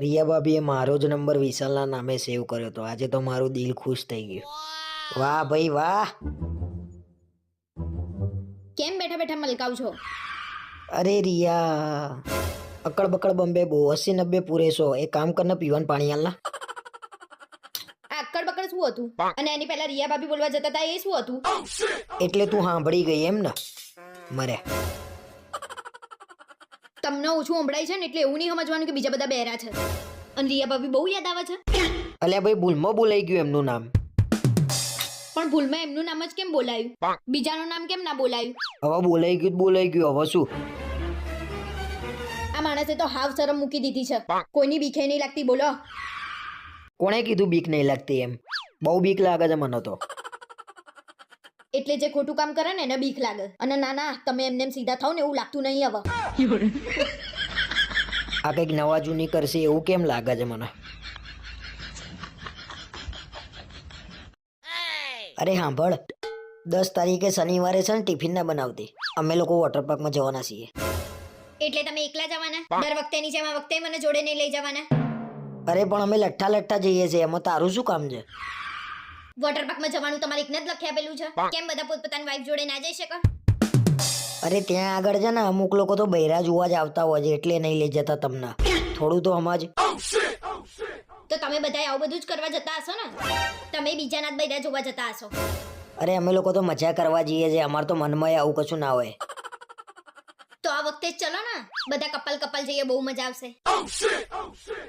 રિયા ભાભીએ મારો જ નંબર વિશાલના નામે સેવ કર્યો હતો. આજે તો મારું દિલ ખુશ થઈ ગયું. વાહ ભાઈ વાહ. કેમ બેઠા બેઠા મલકાવ છો અરે રિયા અકડ બકડ બમ્બે બહુ અસી નબ્બે પૂરે સો એક કામ કરને પીવાનું પાણી આલના આ અક્કડ બકડ શું હતું? અને એની પહેલા રિયા ભાભી બોલવા જતા હતા એ શું હતું? એટલે તું સાંભળી ગઈ એમ ને? મરે. તમને ઓછું સંભળાય છે ને એટલે એવું નહીં સમજવાનું કે બીજા બધા બહેરા છે. અને રિયા ભાભી બહુ યાદ આવે છે. અલ્યા ભાઈ ભૂલમાં બોલાઈ ગયું એમનું નામ. પણ ભૂલમાં એમનું નામ જ કેમ બોલાયું? બીજાનું નામ કેમ ના બોલાયું? હવે બોલાઈ ગયું બોલાઈ ગયું હવે શું? આ માણસે તો હાવ શરમ મૂકી દીધી છે. કોઈની બીખે નહીં લાગતી બોલો. કોણે કીધું બીક નહીં લાગતી એમ? બહુ બીક લાગે છે મને તો. એટલે જે ખોટું કામ કરે ને એને બીક લાગે. અને ના ના તમે એમને સીધા થાવ ને એવું લાગતું નહીં હવે. આ કંઈક નવા જૂની કરશે એવું કેમ લાગે છે મને? અરે સાંભળ દસ તારીખે શનિવારે છે ને ટિફિન ના બનાવતી. અમે લોકો વોટર પાર્કમાં જવાના છીએ. એટલે તમે એકલા જવાના? દર વખતેની જેમ આ વખતે મને જોડે નહીં લઈ જવાના? અરે પણ અમે લઠ્ઠા લઠ્ઠા જઈએ છીએ એમાં તારું શું કામ છે? વોટર પાર્કમાં જવાનું તમારે એકને જ લખી આપેલું છે. કેમ બધા પોતપોતાની વાઈફ જોડે ના જઈ શકે? અરે ત્યાં આગળ છે ને અમુક લોકો તો બૈરા જોવા જ આવતા હોય છે એટલે નહીં લઈ જતા તમને. થોડું તો સમજ તો તમે બધા આવું બધું જ કરવા જતા હશો ને? તમે બીજાના જ બૈરા જોવા જતા હશો. અરે અમે લોકો તો મજા કરવા જઈએ છે અમાર તો મનમાં આવું કશું ના હોય. તો આ વખતે જ ચલો ને. બધા કપલ કપલ જઈએ બહુ મજા આવશે.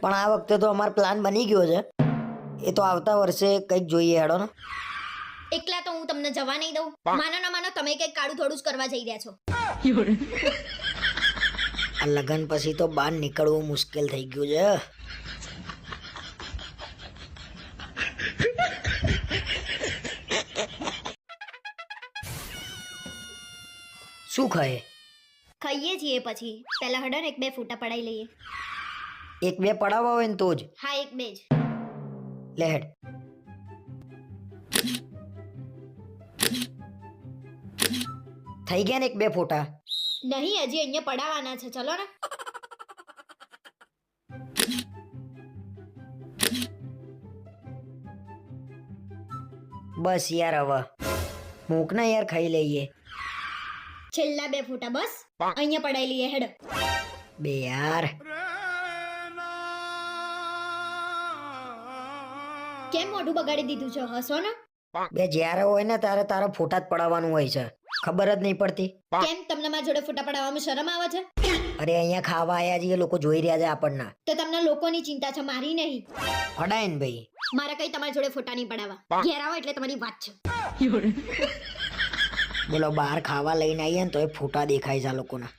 પણ આ વખતે તો અમારો પ્લાન બની ગયો છે. એ તો આવતા વર્ષે કંઈક જોઈએ હેડો ને. એકલા તો હું તમને જવા નહીં દઉં. માનો ના માનો તમે કંઈક કાળું થોડું જ કરવા જઈ રહ્યા છો. આ લગ્ન પછી તો બહાર નીકળવું મુશ્કેલ થઈ ગયું છે. શું ખાય? ખાઈએ છીએ પછી. પહેલા હડન એક બે ફૂટા પડાઈ લઈએ. એક બે પડાવવા હોય ને તો જ. હા એક બે જ. લે થઈ ગયા ને એક બે ફોટા? નહીં હજી અહીંયા પડાવવાના છે. ચલો ને. બસ યાર હવે. મૂક ના યાર ખાઈ લઈએ. છેલ્લા બે ફૂટા બસ. અહીંયા પડાઈ લઈએ હેડ બે યાર. કેમ મોઢું બગાડી દીધું છે હસો ને? બે જ્યારે હોય ને ત્યારે તારે ફોટા જ પડાવવાનું હોય છે. ખબર જ નહીં પડતી. કેમ તમને મારા જોડે ફોટા પડાવવામાં શરમ આવે છે? અરે અહીંયા ખાવા આયા છીએ લોકો જોઈ રહ્યા છે આપણને. તો તમને લોકોની ચિંતા છે મારી નહીં? પડાય ને ભાઈ. મારે કઈ તમારા જોડે ફોટા નહીં પડાવવા. ઘેર આવો એટલે તમારી વાત છે. બોલો બહાર ખાવા લઈને આવીએ ને તો એ ફોટા દેખાય છે લોકોના.